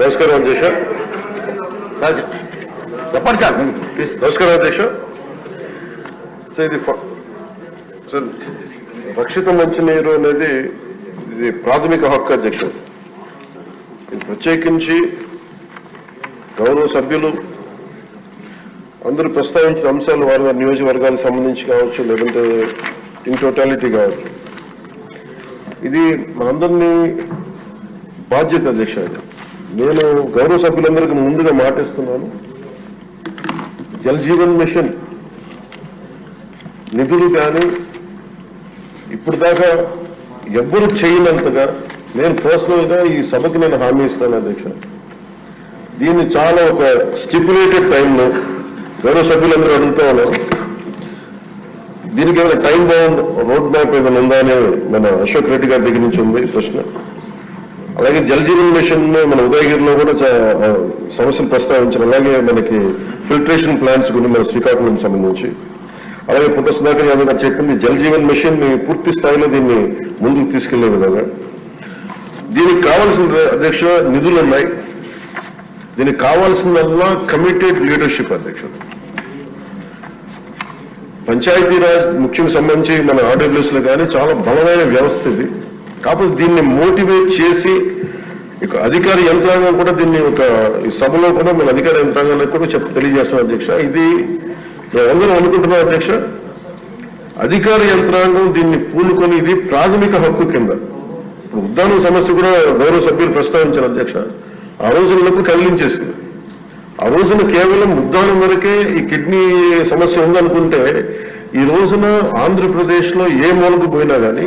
నమస్కారం అధ్యక్ష చెప్పండి సార్. ప్లీజ్ నమస్కారం అధ్యక్ష సో ఇది సార్ రక్షిత మంచినీరు అనేది ఇది ప్రాథమిక హక్కు అధ్యక్ష ఇది ప్రత్యేకించి గౌరవ సభ్యులు అందరూ ప్రస్తావించిన అంశాలు వారి వారి నియోజకవర్గాలకు సంబంధించి కావచ్చు లేదంటే ఇన్ టోటాలిటీ కావచ్చు. ఇది మనందరినీ బాధ్యత అధ్యక్ష నేను గౌరవ సభ్యులందరికీ ముందుగా మాటిస్తున్నాను. జల్ జీవన్ మిషన్ నిధులు కానీ ఇప్పుడు దాకా ఎవ్వరు చేయనంతగా నేను పర్సనల్గా ఈ సభకి నేను హామీ ఇస్తాను అధ్యక్ష. దీన్ని చాలా ఒక స్టిపులేటెడ్ టైంలో గౌరవ సభ్యులందరూ అడుగుతా ఉన్నారు. దీనికి ఏమైనా టైం బౌండ్ రోడ్ మ్యాప్ ఏమైనా ఉందా అని మన అశోక్ రెడ్డి గారి దగ్గర నుంచి ఉంది ప్రశ్న. అలాగే జల్ జీవన్ మిషన్ మన ఉదయగిరిలో కూడా సమస్యలు ప్రస్తావించారు. అలాగే మనకి ఫిల్టరేషన్ ప్లాంట్స్ గురించి మన శ్రీకాకుళం సంబంధించి. అలాగే పుట్ట సుధాకర్ యాదవ్ గారు చెప్పింది జల్ జీవన్ మిషన్ని పూర్తి స్థాయిలో దీన్ని ముందుకు తీసుకెళ్ళే విధంగా. దీనికి కావాల్సిన అధ్యక్ష నిధులు ఉన్నాయి. దీనికి కావాల్సిందల్లా కమిటెడ్ లీడర్షిప్ అధ్యక్షుడు. పంచాయతీరాజ్ ముఖ్యం సంబంధించి మన ఆర్డబ్ల్యూఎస్లో కానీ చాలా బలమైన వ్యవస్థ ఇది. కాకపోతే దీన్ని మోటివేట్ చేసి ఇక అధికార యంత్రాంగం కూడా దీన్ని ఒక సభలో కూడా మన అధికార యంత్రాంగానికి కూడా చెప్ తెలియజేస్తాం అధ్యక్ష. ఇది మేమందరం అనుకుంటున్నాం అధ్యక్ష అధికార యంత్రాంగం దీన్ని పూనుకొని ఇది ప్రాథమిక హక్కు కింద. ఇప్పుడు ఉద్దానం సమస్య కూడా గౌరవ సభ్యులు ప్రస్తావించారు అధ్యక్ష. ఆ రోజులకు కదిలించేసింది. ఆ రోజున కేవలం ఉద్దానం వరకే ఈ కిడ్నీ సమస్య ఉందనుకుంటే ఈ రోజున ఆంధ్రప్రదేశ్లో ఏ మూలకు పోయినా కానీ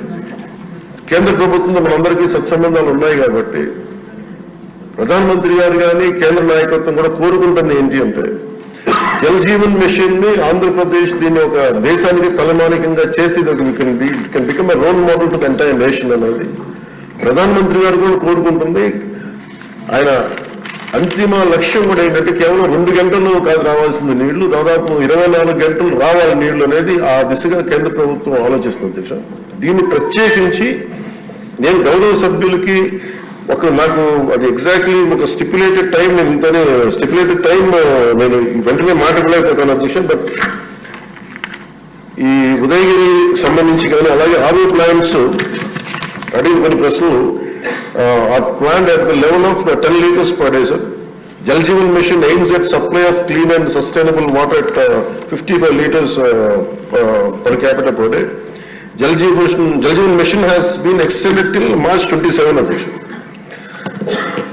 కేంద్ర ప్రభుత్వంతో మనందరికీ సత్సంబంధాలు ఉన్నాయి కాబట్టి ప్రధానమంత్రి గారు కానీ కేంద్ర నాయకత్వం కూడా కోరుకుంటుంది ఏంటి అంటే జల్ జీవన్ మిషన్ని ఆంధ్రప్రదేశ్ దీన్ని ఒక దేశానికి తలమానికంగా చేసి can become role model to entire nation అనేది ప్రధానమంత్రి గారు కూడా కోరుకుంటుంది. ఆయన అంతిమ లక్ష్యం కూడా ఏంటంటే కేవలం రెండు గంటలు కాదు రావాల్సిన నీళ్ళు దాదాపు ఇరవై నాలుగు గంటలు రావాలి నీళ్ళు అనేది ఆ దిశగా కేంద్ర ప్రభుత్వం ఆలోచిస్తుంది దీన్ని ప్రత్యేకించి నేను గౌరవ సభ్యులకి ఒక నాకు అది ఎగ్జాక్ట్లీ ఒక స్టిపులేటెడ్ టైం నేను ఇంతనే స్టిపులేటెడ్ టైం నేను వెంటనే మాట్లాడలేకపోతాను అధ్యక్ష బట్ ఈ ఉదయగిరి సంబంధించి కానీ అలాగే ఆర్వీ ప్లాంట్స్ అడిగిన కొన్ని ప్రశ్నలు ఆ plant at the level of ten litres per day sir Jal Jeevan mission aims at supply of clean and sustainable water at fifty five litres per capital per day Jal Jeev Jeevan Jal Jeevan mission has been extended till March twenty seven అధ్యక్ష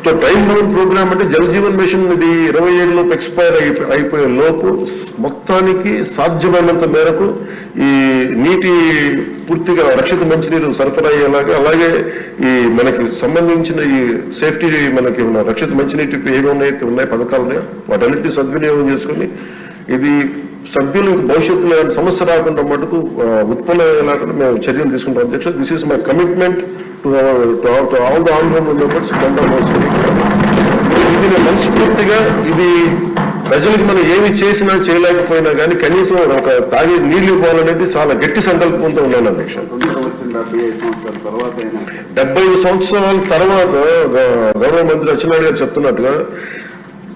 so time bound programme అంటే Jal Jeevan machine ఇది ఇరవై ఏడులోపు expire అయిపోయే లోపు మొత్తానికి సాధ్యమైనంత మేరకు ఈ నీటి పూర్తిగా రక్షిత మంచినీరు సరఫరా అయ్యేలాగా అలాగే ఈ మనకి సంబంధించిన ఈ సేఫ్టీ మనకి ఉన్న రక్షిత మంచినీటి ఏమి ఉన్నాయితే ఉన్నాయి పథకాలు ఉన్నాయో వాటన్నిటిని సద్వినియోగం చేసుకుని ఇది సభ్యులు భవిష్యత్తులో సమస్య రాకుండా మటుకు ఆ, ఉత్పన్నమయ్యేలాగా మేము చర్యలు తీసుకుంటాం. అధ్యక్ష this is my commitment to all the honourable members ఇది మనస్ఫూర్తిగా ఇది ప్రజలకు మనం ఏమి చేసినా చేయలేకపోయినా కానీ కనీసం ఒక తాగే నీళ్ళు ఇవ్వాలనేది చాలా గట్టి సంకల్పంతో ఉన్నాను అధ్యక్ష డెబ్బై సంవత్సరాల తర్వాత ఐదు సంవత్సరాల తర్వాత గ- గౌరవ మంత్రి అచ్చెన్నాయుడు గారు చెప్తున్నట్టుగా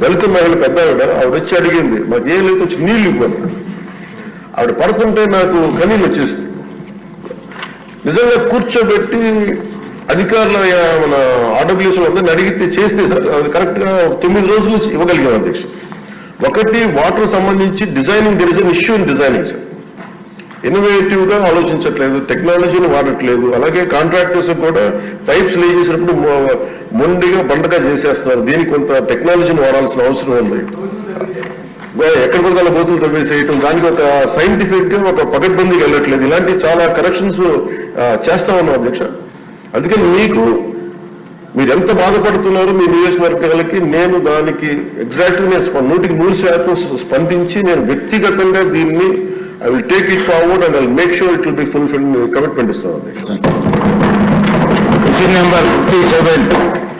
దళిత మహిళ పెద్ద ఆవిడ ఆవిడ వచ్చి అడిగింది మాకు ఏం లేదు కొంచెం నీళ్ళు ఇవ్వండి. ఆవిడ పడుతుంటే నాకు కనీళ్ళు వచ్చేసింది నిజంగా కూర్చోబెట్టి అధికారుల మన ఆర్డబ్ల్యూస్ అందరిని అడిగితే చేస్తే సార్ అది కరెక్ట్గా తొమ్మిది రోజులు ఇవ్వగలిగాం అధ్యక్ష ఒకటి వాటర్ సంబంధించి designing there is an issue in designing sir ఇన్నోవేటివ్గా ఆలోచించట్లేదు టెక్నాలజీని వాడట్లేదు. అలాగే కాంట్రాక్టర్స్ కూడా టైప్స్ లే చేసినప్పుడు మొండిగా బండగా చేసేస్తున్నారు. దీనికి కొంత టెక్నాలజీని వాడాల్సిన అవసరం ఉంది. ఎక్కడ పడితే బోతులు తవ్వేసేయటం దానికి ఒక సైంటిఫిక్గా ఒక పగడ్బందీకి వెళ్ళట్లేదు. ఇలాంటి చాలా కరెక్షన్స్ చేస్తా ఉన్నాం అధ్యక్ష. అందుకని మీకు మీరు ఎంత బాధపడుతున్నారో మీ నియోజకవర్గాలకి నేను దానికి ఎగ్జాక్ట్లీ నేను స్ప- నూటికి నూరు శాతం స్పందించి నేను వ్యక్తిగతంగా దీన్ని I will take it forward and I'll make sure it will be fulfilled, commitment is there. Question number fifty-seven.